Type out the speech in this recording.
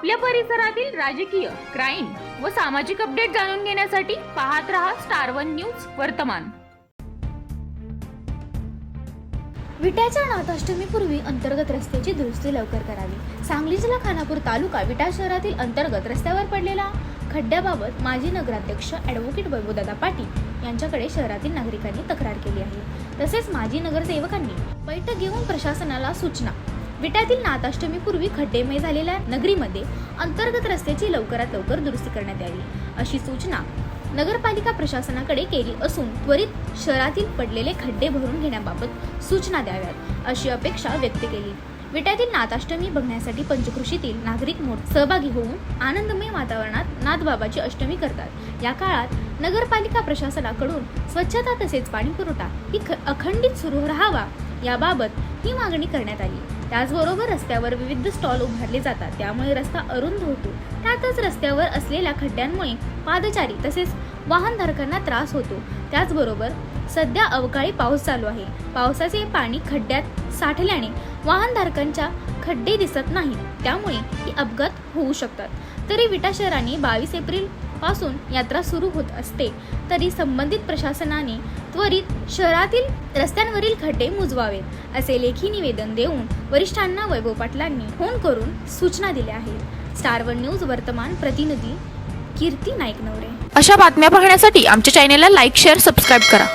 आपल्या परिसरातील राजकीय क्राईम व सामाजिक अपडेट जाणून घेण्यासाठी पाहत रहा स्टार वन न्यूज वर्तमान. विट्याच्या नाथाष्टमीपूर्वी अंतर्गत रस्त्याची दुरुस्ती लवकर करावी. सांगली जिल्हा खानापूर तालुका विटा शहरातील अंतर्गत रस्त्यावर पडलेला. खड्ड्याबाबत माजी नगराध्यक्ष ॲडव्होकेट वैभवदादा पाटील यांच्याकडे शहरातील नागरिकांनी तक्रार केली आहे. तसेच माजी नगरसेवकांनी बैठक घेऊन प्रशासनाला सूचना विट्यातील नाथाष्टमीपूर्वी खड्डेमय झालेल्या नगरीमध्ये अंतर्गत रस्त्याची लवकरात लवकर दुरुस्ती करण्यात यावी अशी सूचना नगरपालिका प्रशासनाकडे केली असून त्वरित शहरातील पडलेले खड्डे भरून घेण्याबाबत सूचना द्याव्यात अशी अपेक्षा व्यक्त केली. विट्यातील नाथाष्टमी बघण्यासाठी पंचकृषीतील नागरिक मोठ सहभागी होऊन आनंदमय वातावरणात नाथबाबाची अष्टमी करतात. या काळात नगरपालिका प्रशासनाकडून स्वच्छता तसेच पाणी पुरवठा ही अखंडित सुरू राहावा याबाबत ही मागणी करण्यात आली. त्याचबरोबर रस्त्यावर विविध स्टॉल उभारले जातात. त्यामुळे रस्ता अरुंद होतो. त्यातच रस्त्यावर असलेल्या खड्ड्यांमुळे पादचारी तसेच वाहनधारकांना त्रास होतो. त्याचबरोबर सध्या अवकाळी पाऊस चालू आहे. पावसाचे पाणी खड्ड्यात साठल्याने वाहनधारकांच्या खड्डे दिसत नाहीत. त्यामुळे ही अपघात होऊ शकतात. तरी विटा शहराने बावीस एप्रिलपासून यात्रा सुरू होत असते. तरी संबंधित प्रशासनाने त्वरित शहरातील रस्त्यांवरील खड्डे मुजवावेत असे लेखी निवेदन देऊन वरिष्ठांना वैभव पाटलांनी फोन करून सूचना दिल्या आहेत. स्टार वन न्यूज वर्तमान प्रतिनिधी कीर्ती नाईक नवरे अशा बातम्या पाहण्यासाठी आमच्या चॅनेलला लाईक शेअर सबस्क्राईब करा.